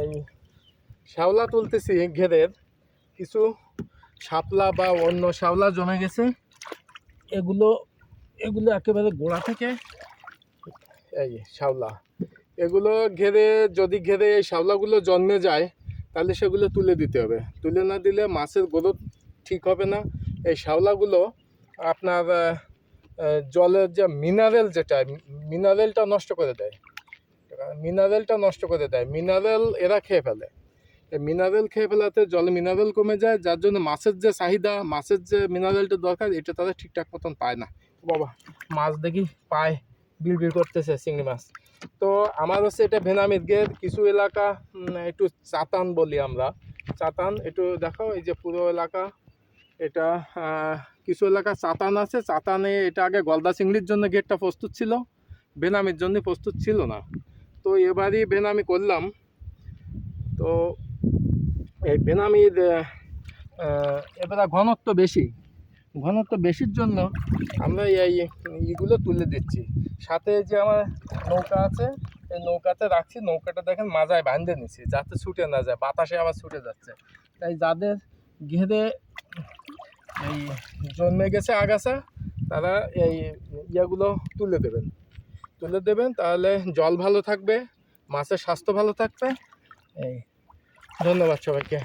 এই শ্যাওলা তুলতেছি ঘেরের কিছু শাপলা বা অন্য শ্যাওলা জমে গেছে। এগুলো এগুলো একেবারে গোড়া থেকে এই শ্যাওলা। এগুলো ঘেরে, যদি ঘেরে এই শ্যাওলাগুলো জন্মে যায়, তাহলে সেগুলো তুলে দিতে হবে। তুলে না দিলে মাছের গ্রোথ ঠিক হবে না। এই শ্যাওলাগুলো আপনার জলের যে মিনারেল যেটা মিনারেলটা নষ্ট করে দেয়। মিনারেলটা নষ্ট করে দেয়। মিনারেল এরা খেয়ে ফেলে। মিনারেল খেয়ে ফেলাতে জলে মিনারেল কমে যায়, যার জন্য মাছের যে চাহিদা, মাছের যে মিনারেলটা দরকার, এটা তারা ঠিকঠাক মতন পায় না। বাবা, মাছ দেখি পায় বিড় করতেছে চিংড়ি মাছ। তো আমার হচ্ছে এটা ভেনামির গের কিছু এলাকা একটু চাতান বলি আমরা। চাতান, একটু দেখো এই যে পুরো এলাকা। এটা কিছু এলাকা চাতান আছে, চাতানে এটা আগে গলদা চিংড়ির জন্য গেটটা প্রস্তুত ছিল, বেনামির জন্য প্রস্তুত ছিল না। তো এবারই বেনামি করলাম। তো এই বেনামির এবারে ঘনত্ব বেশি। ঘনত্ব বেশির জন্য আমরা এই ইগুলো তুলে দিচ্ছি। সাথে যে আমার নৌকা আছে, এই নৌকাতে রাখছি। নৌকাটা দেখেন মাজায় বাঁধে নিছি, যাতে ছুটে না যায়, বাতাসে আবার ছুটে যাচ্ছে। তাই যাদের ঘেরে এই জন্মে গেছে আগাছা, তারা এই ইয়াগুলো তুলে দেবেন। তুলে দেবেন, তাহলে জল ভালো থাকবে, মাছের স্বাস্থ্য ভালো থাকবে। এই, ধন্যবাদ সবাইকে।